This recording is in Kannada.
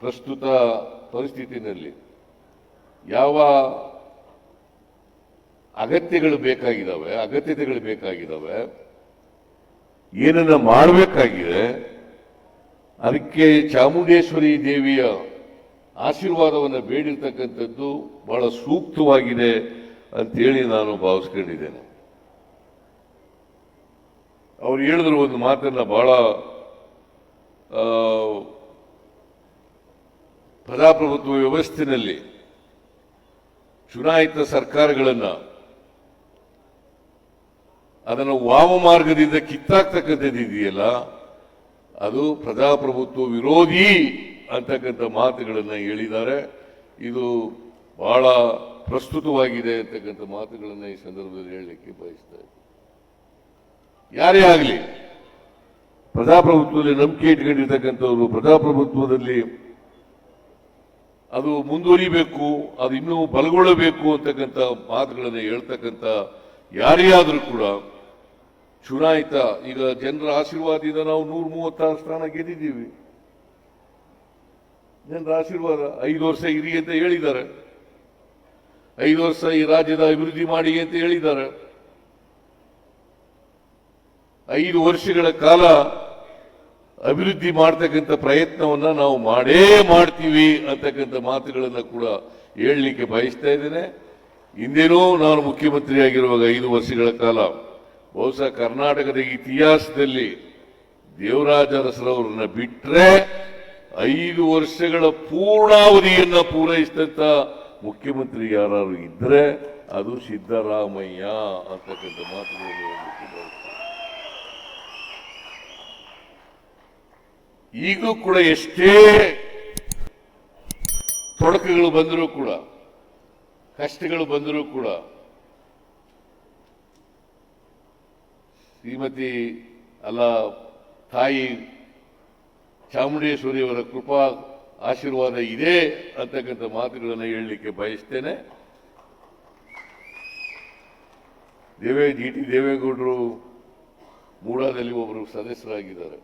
ಪ್ರಸ್ತುತ ಪರಿಸ್ಥಿತಿನಲ್ಲಿ ಯಾವ ಅಗತ್ಯಗಳು ಬೇಕಾಗಿದ್ದಾವೆ, ಅಗತ್ಯತೆಗಳು ಬೇಕಾಗಿದ್ದಾವೆ, ಏನನ್ನ ಮಾಡಬೇಕಾಗಿದೆ, ಅದಕ್ಕೆ ಚಾಮುಂಡೇಶ್ವರಿ ದೇವಿಯ ಆಶೀರ್ವಾದವನ್ನು ಬೇಡಿರ್ತಕ್ಕಂಥದ್ದು ಬಹಳ ಸೂಕ್ತವಾಗಿದೆ ಅಂತೇಳಿ ನಾನು ಭಾವಿಸ್ಕೊಂಡಿದ್ದೇನೆ. ಅವ್ರು ಹೇಳಿದ್ರು ಒಂದು ಮಾತನ್ನ ಬಹಳ ಪ್ರಜಾಪ್ರಭುತ್ವ ವ್ಯವಸ್ಥೆಯಲ್ಲಿ ಚುನಾಯಿತ ಸರ್ಕಾರಗಳನ್ನು ಅದನ್ನು ವಾಮ ಮಾರ್ಗದಿಂದ ಕಿತ್ತಾಕ್ತಕ್ಕಂಥದ್ದು ಇದೆಯಲ್ಲ ಅದು ಪ್ರಜಾಪ್ರಭುತ್ವ ವಿರೋಧಿ ಅಂತಕ್ಕಂಥ ಮಾತುಗಳನ್ನು ಹೇಳಿದ್ದಾರೆ. ಇದು ಬಹಳ ಪ್ರಸ್ತುತವಾಗಿದೆ ಅಂತಕ್ಕಂಥ ಮಾತುಗಳನ್ನು ಈ ಸಂದರ್ಭದಲ್ಲಿ ಹೇಳಲಿಕ್ಕೆ ಬಯಸ್ತಾ ಯಾರೇ ಆಗಲಿ, ಪ್ರಜಾಪ್ರಭುತ್ವದಲ್ಲಿ ನಂಬಿಕೆ ಇಟ್ಕೊಂಡಿರ್ತಕ್ಕಂಥವ್ರು ಪ್ರಜಾಪ್ರಭುತ್ವದಲ್ಲಿ ಅದು ಮುಂದುವರಿಬೇಕು, ಅದು ಇನ್ನೂ ಬಲಗೊಳ್ಳಬೇಕು ಅಂತಕ್ಕಂಥ ಮಾತುಗಳನ್ನು ಹೇಳ್ತಕ್ಕಂಥ ಯಾರೇ ಆದರೂ ಕೂಡ ಚುನಾಯಿತ, ಈಗ ಜನರ ಆಶೀರ್ವಾದದಿಂದ ನಾವು ನೂರ ಮೂವತ್ತಾರು ಸ್ಥಾನ ಗೆದ್ದಿದ್ದೀವಿ. ಜನರ ಆಶೀರ್ವಾದ ಐದು ವರ್ಷ ಇರಿ ಅಂತ ಹೇಳಿದ್ದಾರೆ. ಐದು ವರ್ಷ ಈ ರಾಜ್ಯದ ಅಭಿವೃದ್ಧಿ ಮಾಡಿ ಅಂತ ಹೇಳಿದ್ದಾರೆ. ಐದು ವರ್ಷಗಳ ಕಾಲ ಅಭಿವೃದ್ಧಿ ಮಾಡ್ತಕ್ಕಂಥ ಪ್ರಯತ್ನವನ್ನ ನಾವು ಮಾಡೇ ಮಾಡ್ತೀವಿ ಅಂತಕ್ಕಂಥ ಮಾತುಗಳನ್ನು ಕೂಡ ಹೇಳಲಿಕ್ಕೆ ಬಯಸ್ತಾ ಇದ್ದೇನೆ. ಹಿಂದೇನೋ ನಾನು ಮುಖ್ಯಮಂತ್ರಿ ಆಗಿರುವಾಗ ಐದು ವರ್ಷಗಳ ಕಾಲ, ಬಹುಶಃ ಕರ್ನಾಟಕದ ಇತಿಹಾಸದಲ್ಲಿ ದೇವರಾಜ ಅರಸರವರನ್ನ ಬಿಟ್ಟರೆ ಐದು ವರ್ಷಗಳ ಪೂರ್ಣಾವಧಿಯನ್ನ ಪೂರೈಸಿದಂತ ಮುಖ್ಯಮಂತ್ರಿ ಯಾರು ಇದ್ರೆ ಅದು ಸಿದ್ದರಾಮಯ್ಯ ಅಂತಕ್ಕಂಥ ಮಾತುಗಳನ್ನು ಈಗಲೂ ಕೂಡ ಎಷ್ಟೇ ತೊಡಕುಗಳು ಬಂದರೂ ಕೂಡ, ಕಷ್ಟಗಳು ಬಂದರೂ ಕೂಡ, ಶ್ರೀಮತಿ ಅಲ್ಲ ತಾಯಿ ಚಾಮುಂಡೇಶ್ವರಿಯವರ ಕೃಪಾ ಆಶೀರ್ವಾದ ಇದೆ ಅಂತಕ್ಕಂಥ ಮಾತುಗಳನ್ನು ಹೇಳಲಿಕ್ಕೆ ಬಯಸ್ತೇನೆ. ದೇವೇ ಜಿ ಟಿ ದೇವೇಗೌಡರು ಮೂಡಾದಲ್ಲಿ ಒಬ್ಬರು ಸದಸ್ಯರಾಗಿದ್ದಾರೆ.